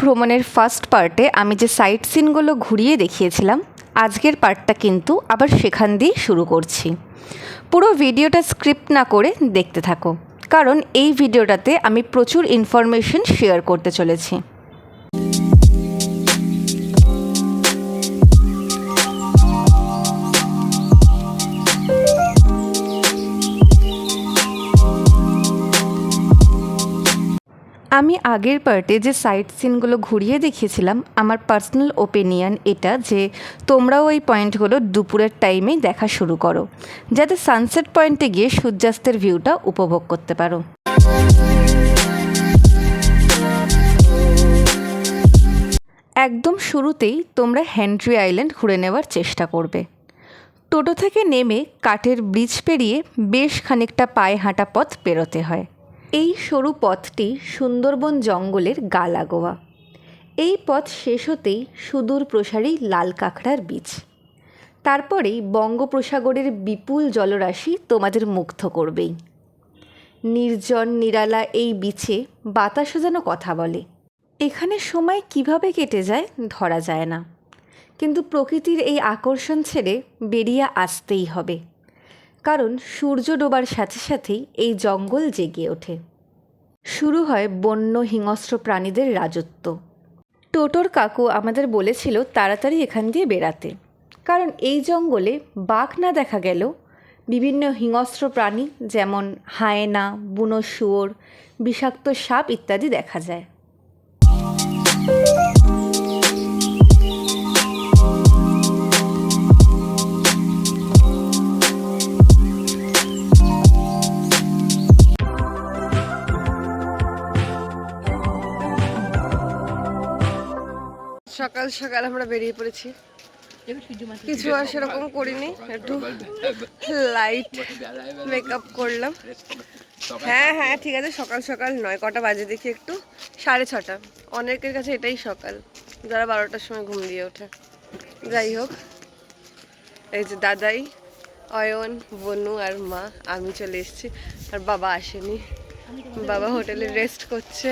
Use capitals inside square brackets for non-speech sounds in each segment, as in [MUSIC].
ভ্রমণের ফার্স্ট পার্টে আমি যে সাইট সিনগুলো ঘুরিয়ে দেখিয়েছিলাম, আজকের পার্টটা কিন্তু আবার সেখান দিয়ে শুরু করছি। পুরো ভিডিওটা স্ক্রিপ্ট না করে দেখতে থাকো, কারণ এই ভিডিওটাতে আমি প্রচুর ইনফরমেশন শেয়ার করতে চলেছি। আমি আগের পার্টে যে সাইট সিনগুলো ঘুরিয়ে দেখিয়েছিলাম, আমার পার্সোনাল ওপিনিয়ন এটা যে তোমরাও ওই পয়েন্টগুলো দুপুরের টাইমেই দেখা শুরু করো। যাতে সানসেট পয়েন্টে গিয়ে সূর্যাস্তের ভিউটা উপভোগ করতে পারো। একদম শুরুতেই তোমরা হ্যান্ড্রি আইল্যান্ড ঘুরে নেওয়ার চেষ্টা করবে। টোটো থেকে নেমে কাঠের ব্রিজ পেরিয়ে বেশ খানিকটা পায়ে হাঁটা পথ পেরোতে হয়। এই সরু পথটি সুন্দরবন জঙ্গলের গা লাগোয়া এই পথ শেষ হতেই সুদূর প্রসারী লাল কাঁকড়ার বীজ তারপরেই বঙ্গোপসাগরের বিপুল জলরাশি তোমাদের মুগ্ধ করবেই। নির্জন নিরালা এই বিচে বাতাসও যেন কথা বলে। এখানে সময় কীভাবে কেটে যায় ধরা যায় না। কিন্তু প্রকৃতির এই আকর্ষণ ছেড়ে বেরিয়ে আসতেই হবে। কারণ সূর্য ডোবার সাথে সাথেই এই জঙ্গল জেগে ওঠে। শুরু হয় বন্য হিংস্র প্রাণীদের রাজত্ব। টোটোর কাকু আমাদের বলেছিল তাড়াতাড়ি এখান দিয়ে বেড়াতে। কারণ এই জঙ্গলে বাঘ না দেখা গেলেও বিভিন্ন হিংস্র প্রাণী যেমন হায়না, বুনো শুয়োর, বিষাক্ত সাপ ইত্যাদি দেখা যায়। সকাল সকাল আমরা বেরিয়ে পড়েছি। কিছু আর সেরকম করিনি, একটু লাইট মেকআপ করলাম। হ্যাঁ হ্যাঁ ঠিক আছে, সকাল সকাল নয়, কটা বাজে দেখি একটু। সাড়ে ছটা। অনেকের কাছে এটাই সকাল। যারা বারোটার সময় ঘুম দিয়ে ওঠে। যাই হোক, এই যে দাদাই, অয়ন, বনু আর মা, আমি চলে এসেছি। আর বাবা আসেনি। বাবা হোটেলে রেস্ট করছে।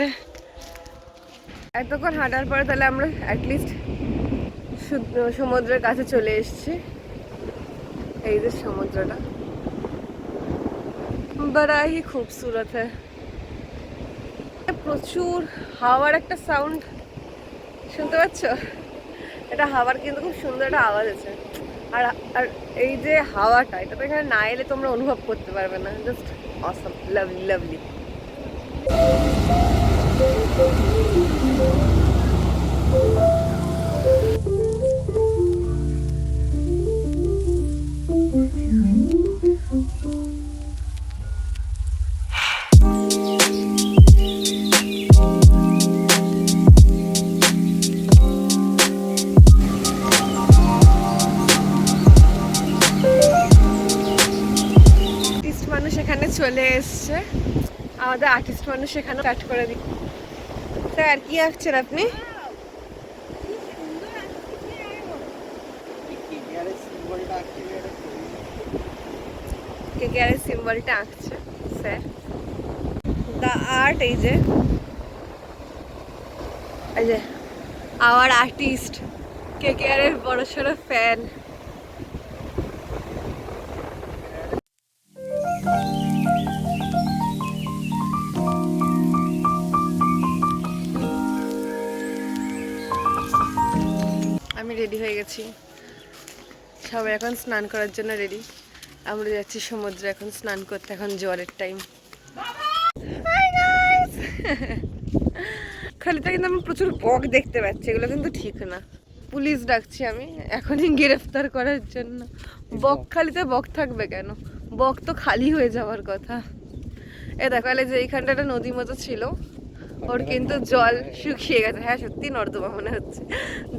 এতক্ষণ হাঁটার পরে তাহলে আমরা অ্যাটলিস্ট সমুদ্রের কাছে চলে এসেছি। এই যে সমুদ্রটা। বড়া হি খুবসুরত হ্যাঁ। প্রচুর হাওয়ার একটা সাউন্ড শুনতে পাচ্ছ? এটা হাওয়ার কিন্তু খুব সুন্দর একটা আওয়াজ আছে। আর আর এই যে হাওয়াটা, এটা তো এখানে না এলে তোমরা অনুভব করতে পারবে না। জাস্ট অসম লাভলি লাভলি মানুষ এখানে চলে এসছে। আমাদের আর্টিস্ট মানুষ এখানে স্টার্ট করে দিই স্যার কি আঁকছেন আপনি? কেকেআর এর সিম্বলটা আঁকছে, স্যার। দ্য আর্ট এই যে। এই আওয়ার আর্টিস্ট কেকেআর এর বড় সড়ো ফ্যান রেডি হয়ে গেছি। সবাই এখন স্নান করার জন্য রেডি আমরা যাচ্ছি সমুদ্রে এখন স্নান করতে, এখন জলের টাইম [LAUGHS] খালিতে কিন্তু আমি প্রচুর বক দেখতে পাচ্ছি, এগুলো কিন্তু ঠিক না। পুলিশ ডাকছি আমি, এখনই গ্রেফতার করার জন্য। বক, খালিতে বক থাকবে কেন? বক তো খালি হয়ে যাওয়ার কথা। এ দেখো যে এইখানটা একটা নদী মতো ছিল ওর কিন্তু জল শুকিয়ে গেছে। হ্যাঁ সত্যি নর্দমা মনে হচ্ছে।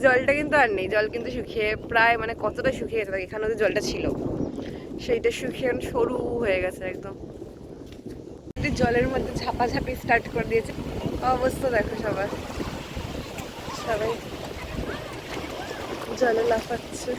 জলটা কিন্তু আর নেই। জল কিন্তু শুকিয়ে প্রায় মানে কতটা শুকিয়ে গেছে? এখানে ওদের জলটা ছিল। সেইটা শুকিয়ে সরু হয়ে গেছে একদম। জলের মধ্যে ঝাপাঝাপি স্টার্ট করে দিয়েছে। অবস্থা দেখো সবার। সবাই জলে লাফাচ্ছে।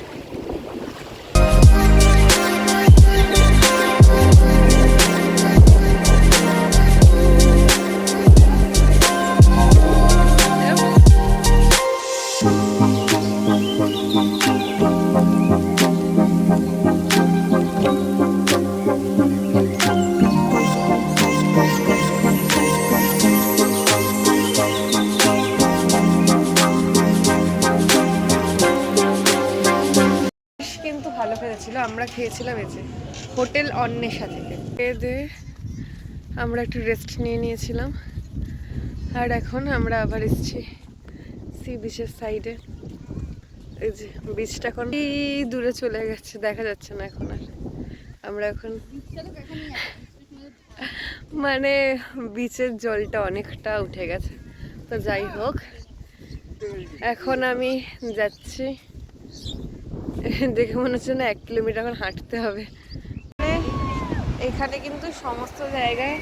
আমরা খেয়েছিলাম এই যে, হোটেল অন্বেষা থেকে। দিয়ে আমরা একটু রেস্ট নিয়ে নিয়েছিলাম। আর এখন আমরা আবার এসেছি সি বিচের সাইডে এই যে বিচটা এখন দূরে চলে গেছে, দেখা যাচ্ছে না এখন আর। আমরা এখন মানে বিচের জলটা অনেকটা উঠে গেছে। তো যাই হোক, এখন আমি যাচ্ছি। দেখে মনে হচ্ছে না এক কিলোমিটার এখন হাঁটতে হবে। এখানে কিন্তু সমস্ত জায়গায়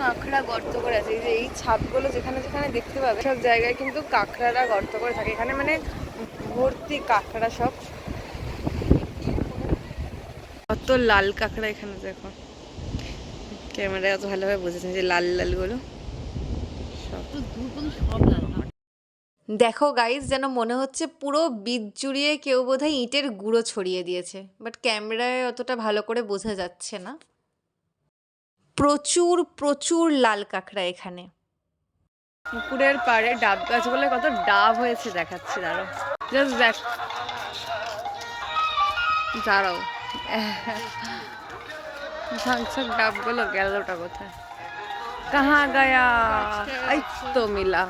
কাঁকড়া গর্ত করে আছে। এই যে এই ছাপগুলো যেখানে যেখানে দেখতে পাবে, সব জায়গায় কিন্তু কাঁকড়ারা গর্ত করে থাকে। এখানে মানে ভর্তি কাঁকড়া সব। কত লাল কাঁকড়া এখানে, দেখো। ক্যামেরা এত ভালোভাবে বুঝেছেন যে লাল লালগুলো সব। দেখো গাইজ যেন মনে হচ্ছে পুরো বীজ জুড়িয়ে কেউ বোধহয় ইটের গুঁড়ো ছড়িয়ে দিয়েছে বাট ক্যামেরায় অতটা ভালো করে বোঝা যাচ্ছে না। প্রচুর প্রচুর লাল কাঁকড়া এখানে। পুকুরের পাড়ে ডাব গাছগুলো কত ডাব হয়েছে দেখাচ্ছে দাঁড়াও। জাস্ট দেখ। দাঁড়াও। ঝাঁকঝাঁক ডাবগুলো গেলটা কোথায়? কাহা গায়া? এই তো মিলা।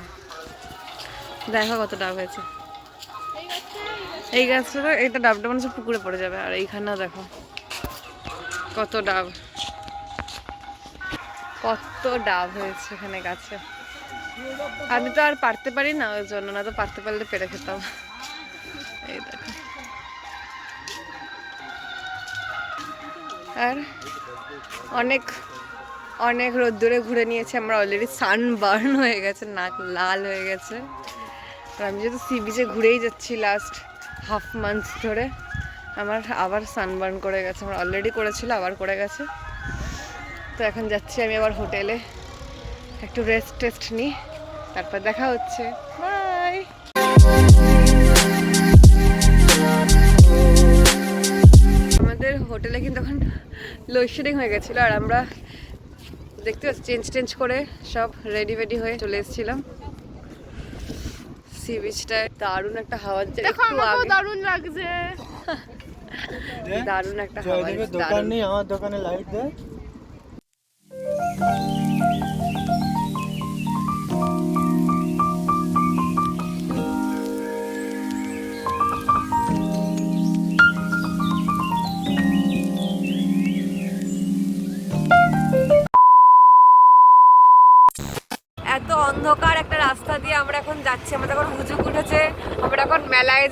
দেখো কত ডাব হয়েছে। এই গাছটা এইটা ডাবটা মানে সব পুকুরে পড়ে যাবে, আর এইখানেও দেখো কত ডাব। কত ডাব হয়েছে এখানে গাছে। আমি তো আর পারতে পারি না, ওই জন্য না তো পারতে পারলে পেরে খেতাম। এই দেখো। আর অনেক অনেক রোদ্দুরে ঘুরে নিয়েছি, আমরা অলরেডি সান বার্ন হয়ে গেছে, নাক লাল হয়ে গেছে। আর আমি যেহেতু সি বিচে ঘুরেই যাচ্ছি লাস্ট হাফ মান্থ ধরে, আমার আবার সানবার্ন করে গেছে, আমার অলরেডি করেছিল, আবার করে গেছে। তো এখন যাচ্ছি আমি আবার হোটেলে একটু রেস্ট টেস্ট নিই, তারপর দেখা হচ্ছে। বাই আমাদের হোটেলে কিন্তু এখন লোডশেডিং হয়ে গেছিল, আর আমরা দেখতে পাচ্ছি চেঞ্জ টেঞ্জ করে সব রেডি ফেডি হয়ে চলে এসেছিলাম। সি বিচটায় দারুণ একটা হাওয়া দিচ্ছে দেখো একটু আমাকেও দারুণ লাগছে। দারুণ একটা হাওয়া দিচ্ছে, দোকান দারুণ। নেই আমার দোকানে লাইট দেয়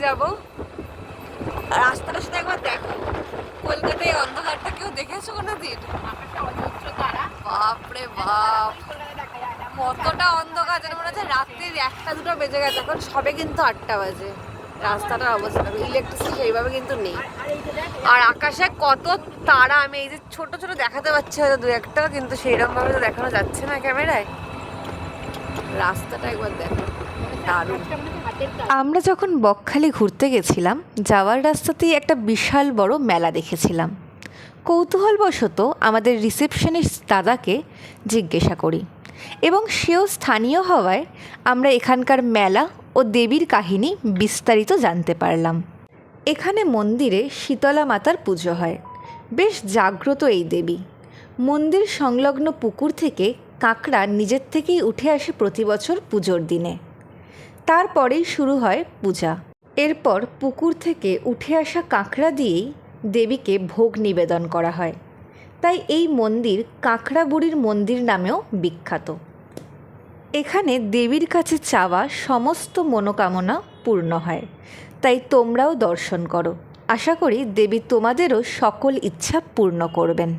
যাব। রাস্তাটা শুধু একবার দেখো। কলকাতায় অন্ধকারটা কেউ দেখেছ কোনো দিন বাপরে বাপ। কতটা অন্ধকার যেন মনে হচ্ছে রাত্রির একটা দুটো বেজে গেছে। এখন সবে কিন্তু আটটা বাজে। রাস্তাটার অবস্থা ইলেকট্রিসিটি সেইভাবে কিন্তু নেই। আর আকাশে কত তারা। আমি এই যে ছোট ছোট দেখাতে পাচ্ছি হয়তো দু একটা কিন্তু সেইরকমভাবে তো দেখানো যাচ্ছে না ক্যামেরায়। রাস্তাটা একবার দেখো। আমরা যখন বকখালি ঘুরতে গেছিলাম, যাওয়ার রাস্তাতেই একটা বিশাল বড় মেলা দেখেছিলাম। কৌতূহলবশত আমাদের রিসেপশনিস্ট দাদাকে জিজ্ঞাসা করি এবং সেও স্থানীয় হওয়ায় আমরা এখানকার মেলা ও দেবীর কাহিনী বিস্তারিত জানতে পারলাম। এখানে মন্দিরে শীতলা মাতার পুজো হয়। বেশ জাগ্রত এই দেবী। মন্দির সংলগ্ন পুকুর থেকে কাঁকড়া নিজের থেকেই উঠে আসে প্রতি বছর পুজোর দিনে। তারপরেই শুরু হয় পূজা। এরপর পুকুর থেকে উঠে আসা কাঁকড়া দিয়েই দেবীকে ভোগ নিবেদন করা হয়। তাই এই মন্দির কাঁকড়া বুড়ির মন্দির নামেও বিখ্যাত। এখানে দেবীর কাছে চাওয়া সমস্ত মনোকামনা পূর্ণ হয়। তাই তোমরাও দর্শন করো। আশা করি দেবী তোমাদেরও সকল ইচ্ছা পূর্ণ করবেন।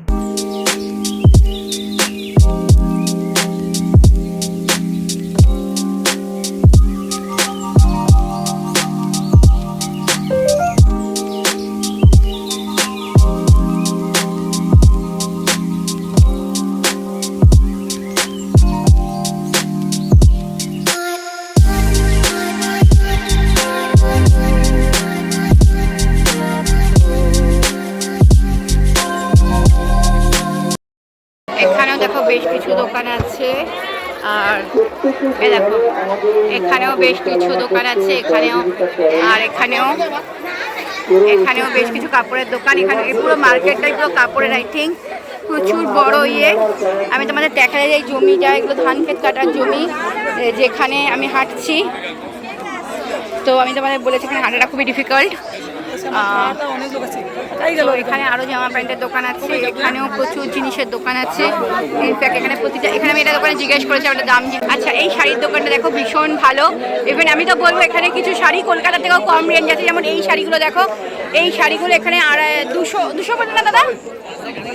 দোকান আছে। আর দেখো, এখানেও বেশ কিছু দোকান আছে, এখানেও আর এখানেও এখানেও বেশ কিছু কাপড়ের দোকান, এখানে পুরো মার্কেটটাই পুরো কাপড়ের আই থিঙ্ক প্রচুর বড় ইয়ে। আমি তোমাদের দেখা যায় জমিটা, এগুলো ধান ক্ষেত কাটার জমি যেখানে আমি হাঁটছি। তো আমি তোমাদের বলেছি এখানে হাঁটাটা খুবই ডিফিকাল্ট এখানে। আরও জামা প্যান্টের দোকান আছে, এখানেও প্রচুর জিনিসের দোকান আছে। এখানে প্রতিটা এখানে আমি এটা দোকানে জিজ্ঞেস করেছি, ওটা দাম আচ্ছা এই শাড়ির দোকানটা দেখো ভীষণ ভালো। ইভেন আমি তো বলব, এখানে কিছু শাড়ি কলকাতা থেকেও কম রেঞ্জ আছে। যেমন এই শাড়িগুলো দেখো, এই শাড়িগুলো এখানে আড়াই দুশো দুশো না দাদা?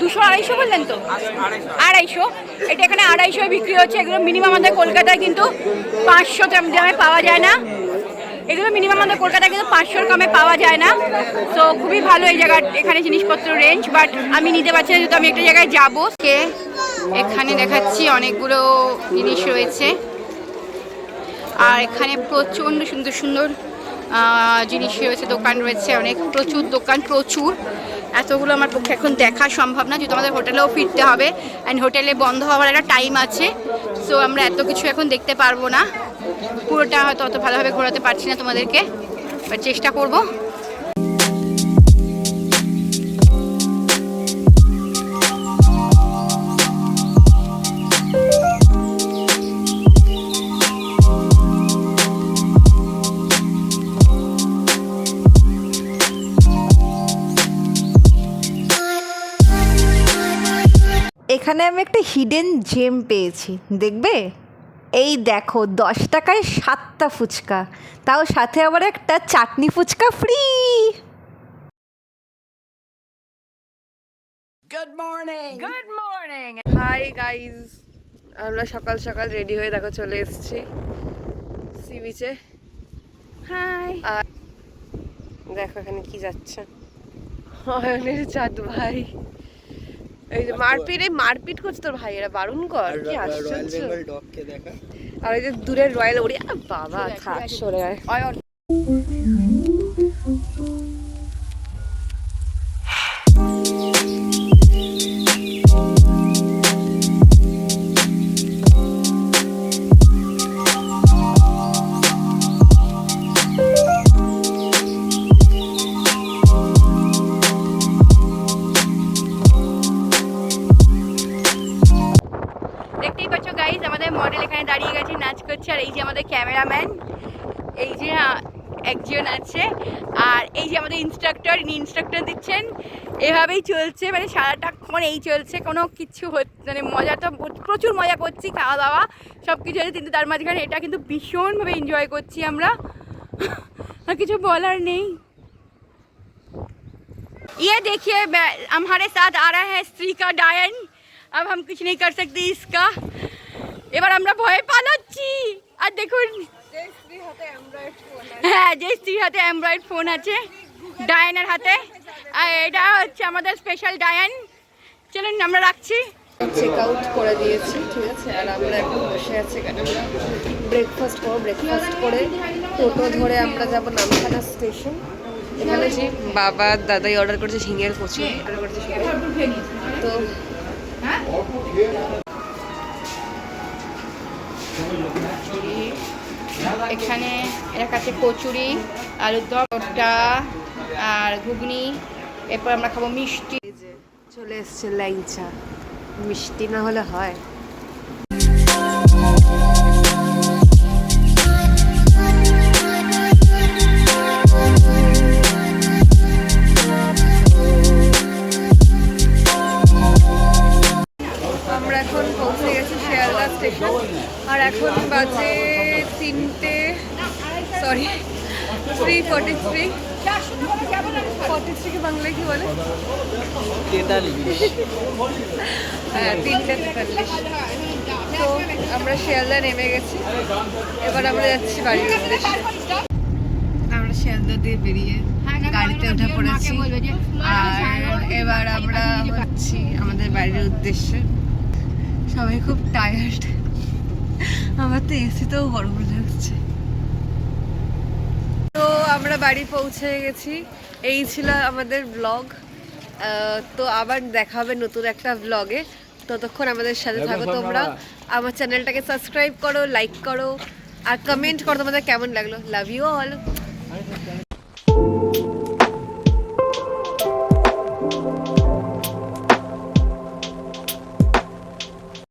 দুশো আড়াইশো বললেন তো? আড়াইশো। এটা এখানে আড়াইশো বিক্রি হচ্ছে। এগুলো মিনিমাম আমাদের কলকাতায় কিন্তু পাঁচশো দামে পাওয়া যায় না। এগুলো মিনিমাম আমাদের কলকাতায় কিন্তু পাঁচশোর কমে পাওয়া যায় না। তো খুবই ভালো এই জায়গার এখানে জিনিসপত্র রেঞ্জ বাট আমি নিতে পারছি না যেহেতু আমি একটা জায়গায় যাব। কে? এখানে দেখাচ্ছি অনেকগুলো জিনিস রয়েছে। আর এখানে প্রচণ্ড সুন্দর সুন্দর জিনিস রয়েছে, দোকান রয়েছে, অনেক, প্রচুর দোকান, প্রচুর। এতগুলো আমার পক্ষে এখন দেখা সম্ভব না, যেহেতু আমাদের হোটেলেও ফিরতে হবে অ্যান্ড হোটেলে বন্ধ হওয়ার একটা টাইম আছে সো আমরা এত কিছু এখন দেখতে পারব না। পুরোটা হয়তো অত ভালোভাবে ঘোরাতে পারছি না তোমাদেরকে বাট চেষ্টা করব। আমি একটা হিডেন জেম পেয়েছি দেখবে? এই দেখো দশ টাকায় সাতটা ফুচকা তাও সাথে আবার একটা চাটনি fuchka free good morning hi guys আমরা সকাল সকাল রেডি হয়ে দেখো চলে এসেছি সি বিচে হাই আর দেখো এখানে কি যাচ্ছে। অয়নের চাঁদ ভাই। এই যে মারপিট এই মারপিট করছে তোর ভাই এরা বারণ কর কি আশ্চর্য। আর ওই যে দূরের রয়্যাল ওড়িয়া বাবা থাক সরে আয়। এখানে দাঁড়িয়ে গেছে নাচ করছে আর এই যে আমাদের ক্যামেরাম্যান এই যে আহ, একজন আছে আর এই যে আমাদের ইনস্ট্রাক্টর ইনি ইনস্ট্রাক্টর দিচ্ছেন এভাবেই চলছে মানে সারাটাক্ষণ এই চলছে কোনো কিছু হচ্ছে মানে মজা তো প্রচুর মজা করছি খাওয়া দাওয়া সব কিছু হচ্ছে কিন্তু তার মাঝখানে এটা কিন্তু ভীষণভাবে এনজয় করছি আমরা আর কিছু বলার নেই ये देखिए मैं- हमारे साथ आ रहा है स्त्री का डायन अब हम कुछ नहीं कर सकते इसका এবার আমরা ভয় পালাচ্ছি। আর দেখুন হ্যাঁ যে স্ত্রীর হাতে অ্যান্ড্রয়েড ফোন আছে ডায়ানের হাতে আর এটা হচ্ছে আমাদের স্পেশাল ডায়ান চলুন আমরা রাখছি। চেক আউট করে দিয়েছি ঠিক আছে? আর আমরা এখন বসে আছি এখানে। আমরা ব্রেকফাস্ট করব ব্রেকফাস্ট করে টোটো ধরে আমরা যাব নামখানা স্টেশন এখানে যে বাবা দাদাই অর্ডার করেছে ঝিঙের কচু অর্ডার করেছে। তো এখানে এর কাছে কচুরি, আলুর দমটা আর ঘুগনি। এরপর আমরা খাব মিষ্টি। চলে এসছে ল্যাংচা। মিষ্টি না হলে হয়। স্টেশন। আর এখন বাজে তিনটে sorry three forty three forty থ্রিকে বাংলায় কি বলে? হ্যাঁ তিনটে তেতাল্লিশ। তো আমরা শিয়ালদা নেমে গেছি। এবার আমরা যাচ্ছি বাড়ির উদ্দেশ্যে। আমরা শিয়ালদা দিয়ে বেরিয়ে গাড়িতে উঠে পড়েছি। আর এবার আমরা হচ্ছি আমাদের বাড়ির উদ্দেশ্যে। সবাই খুব টায়ার্ড আমার তো এসিতেও গরম লাগছে। তো আমরা বাড়ি পৌঁছে গেছি। এই ছিল আমাদের ব্লগ তো আবার দেখা হবে নতুন একটা ব্লগে ততক্ষণ আমাদের সাথে থাকো তোমরা। আমার। চ্যানেলটাকে সাবস্ক্রাইব করো লাইক করো আর কমেন্ট করো তোমাদের কেমন লাগল। Love you all